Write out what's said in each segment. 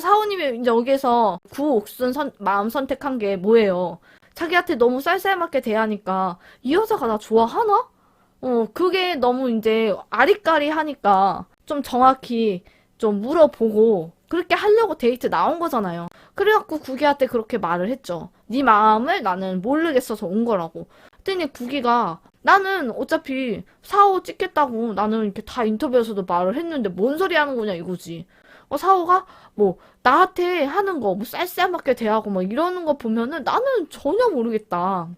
사오님이 이제 여기서 구옥순 선, 마음 선택한 게 뭐예요? 자기한테 너무 쌀쌀맞게 대하니까 이 여자가 나 좋아하나? 어, 그게 너무 이제 아리까리 하니까 좀 정확히 좀 물어보고 그렇게 하려고 데이트 나온 거잖아요. 그래갖고 구기한테 그렇게 말을 했죠. 네 마음을 나는 모르겠어서 온 거라고. 그랬더니 구기가 나는 어차피 사오 찍겠다고 나는 이렇게 다 인터뷰에서도 말을 했는데 뭔 소리 하는 거냐 이거지. 어, 사오가 뭐 나한테 하는 거 뭐 쌀쌀맞게 대하고 막 이러는 거 보면은 나는 전혀 모르겠다.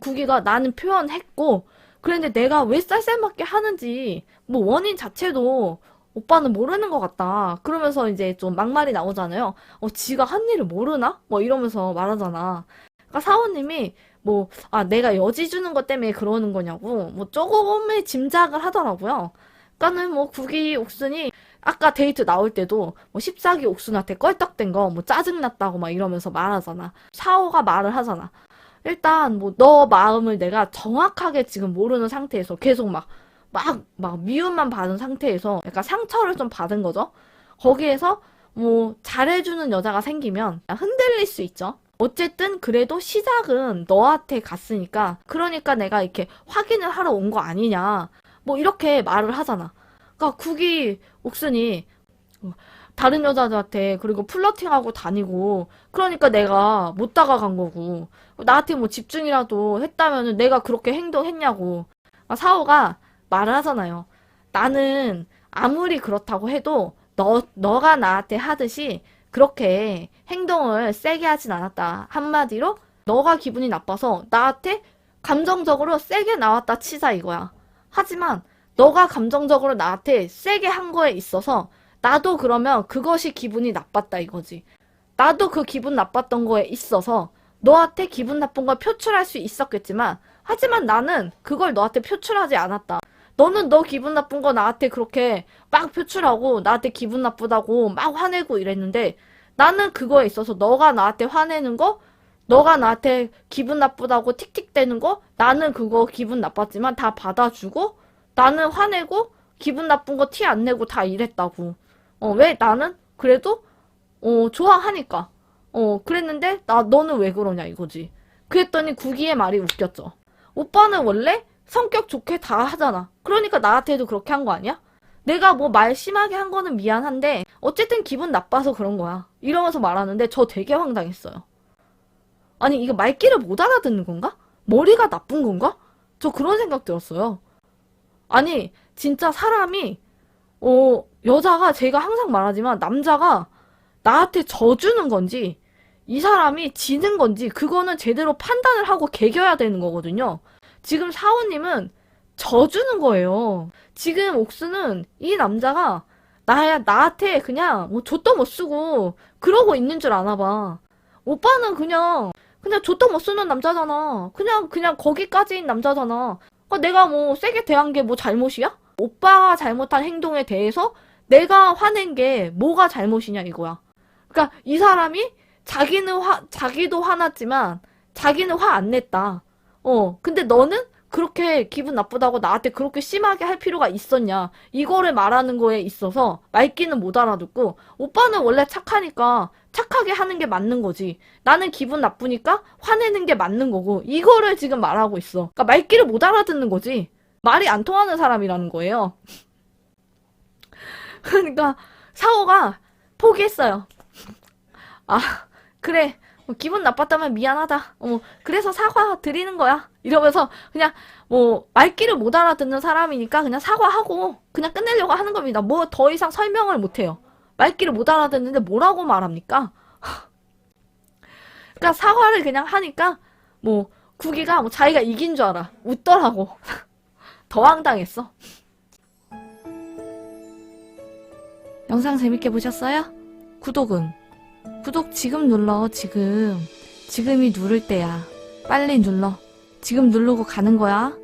구기가 나는 표현했고 그런데 내가 왜 쌀쌀맞게 하는지 뭐 원인 자체도 오빠는 모르는 것 같다. 그러면서 이제 좀 막말이 나오잖아요. 어, 지가 한 일을 모르나? 뭐 이러면서 말하잖아. 그러니까 사원님이 뭐, 아, 내가 여지 주는 것 때문에 그러는 거냐고, 뭐 조금의 짐작을 하더라고요. 그러니까는 뭐 구기 옥순이 아까 데이트 나올 때도 뭐 14기 옥순한테 껄떡댄 거 뭐 짜증났다고 막 이러면서 말하잖아. 사오가 말을 하잖아. 일단 뭐 너 마음을 내가 정확하게 지금 모르는 상태에서 계속 막 막, 막 미움만 받은 상태에서 약간 상처를 좀 받은 거죠. 거기에서 뭐 잘해주는 여자가 생기면 흔들릴 수 있죠. 어쨌든 그래도 시작은 너한테 갔으니까 그러니까 내가 이렇게 확인을 하러 온 거 아니냐. 뭐 이렇게 말을 하잖아. 그러니까 국이 옥순이 다른 여자들한테 그리고 플러팅하고 다니고 그러니까 내가 못 다가간 거고 나한테 뭐 집중이라도 했다면은 내가 그렇게 행동했냐고 그러니까 사오가 말을 하잖아요. 나는 아무리 그렇다고 해도 너 너가 나한테 하듯이 그렇게 행동을 세게 하진 않았다. 한마디로 너가 기분이 나빠서 나한테 감정적으로 세게 나왔다 치자 이거야. 하지만 너가 감정적으로 나한테 세게 한 거에 있어서 나도 그러면 그것이 기분이 나빴다 이거지. 나도 그 기분 나빴던 거에 있어서 너한테 기분 나쁜 걸 표출할 수 있었겠지만 하지만 나는 그걸 너한테 표출하지 않았다. 너는 너 기분 나쁜 거 나한테 그렇게 막 표출하고 나한테 기분 나쁘다고 막 화내고 이랬는데 나는 그거에 있어서 너가 나한테 화내는 거 너가 나한테 기분 나쁘다고 틱틱대는 거 나는 그거 기분 나빴지만 다 받아주고 나는 화내고 기분 나쁜 거 티 안 내고 다 이랬다고. 어, 왜 나는 그래도 어, 좋아하니까. 어, 그랬는데 나 너는 왜 그러냐 이거지. 그랬더니 구기의 말이 웃겼죠. 오빠는 원래 성격 좋게 다 하잖아. 그러니까 나한테도 그렇게 한 거 아니야? 내가 뭐 말 심하게 한 거는 미안한데 어쨌든 기분 나빠서 그런 거야. 이러면서 말하는데 저 되게 황당했어요. 아니 이거 말귀를 못 알아듣는 건가? 머리가 나쁜 건가? 저 그런 생각 들었어요. 아니 진짜 사람이 어 여자가 제가 항상 말하지만 남자가 나한테 져주는 건지 이 사람이 지는 건지 그거는 제대로 판단을 하고 개겨야 되는 거거든요. 지금 사원님은 져주는 거예요. 지금 옥수는 이 남자가 나야 나한테 그냥 뭐 좆도 못 쓰고 그러고 있는 줄 아나 봐. 오빠는 그냥 그냥 좆도 못 쓰는 남자잖아. 그냥 그냥 거기까지인 남자잖아. 그러니까 내가 뭐 세게 대한 게 뭐 잘못이야? 오빠가 잘못한 행동에 대해서 내가 화낸 게 뭐가 잘못이냐 이거야. 그러니까 이 사람이 자기는 화 자기도 화났지만 자기는 화 안 냈다. 어, 근데 너는 그렇게 기분 나쁘다고 나한테 그렇게 심하게 할 필요가 있었냐. 이거를 말하는 거에 있어서 말귀는 못 알아듣고, 오빠는 원래 착하니까 착하게 하는 게 맞는 거지. 나는 기분 나쁘니까 화내는 게 맞는 거고, 이거를 지금 말하고 있어. 그러니까 말귀를 못 알아듣는 거지. 말이 안 통하는 사람이라는 거예요. 그러니까 사오가 포기했어요. 아, 그래. 뭐 기분 나빴다면 미안하다. 어, 그래서 사과 드리는 거야. 이러면서 그냥 뭐 말귀를 못 알아듣는 사람이니까 그냥 사과하고 그냥 끝내려고 하는 겁니다. 뭐 더 이상 설명을 못 해요. 말귀를 못 알아듣는데 뭐라고 말합니까? 그러니까 사과를 그냥 하니까 뭐 구기가 뭐 자기가 이긴 줄 알아. 웃더라고. 더 황당했어. 영상 재밌게 보셨어요? 구독은 구독 지금 눌러, 지금. 지금이 누를 때야. 빨리 눌러. 지금 누르고 가는 거야.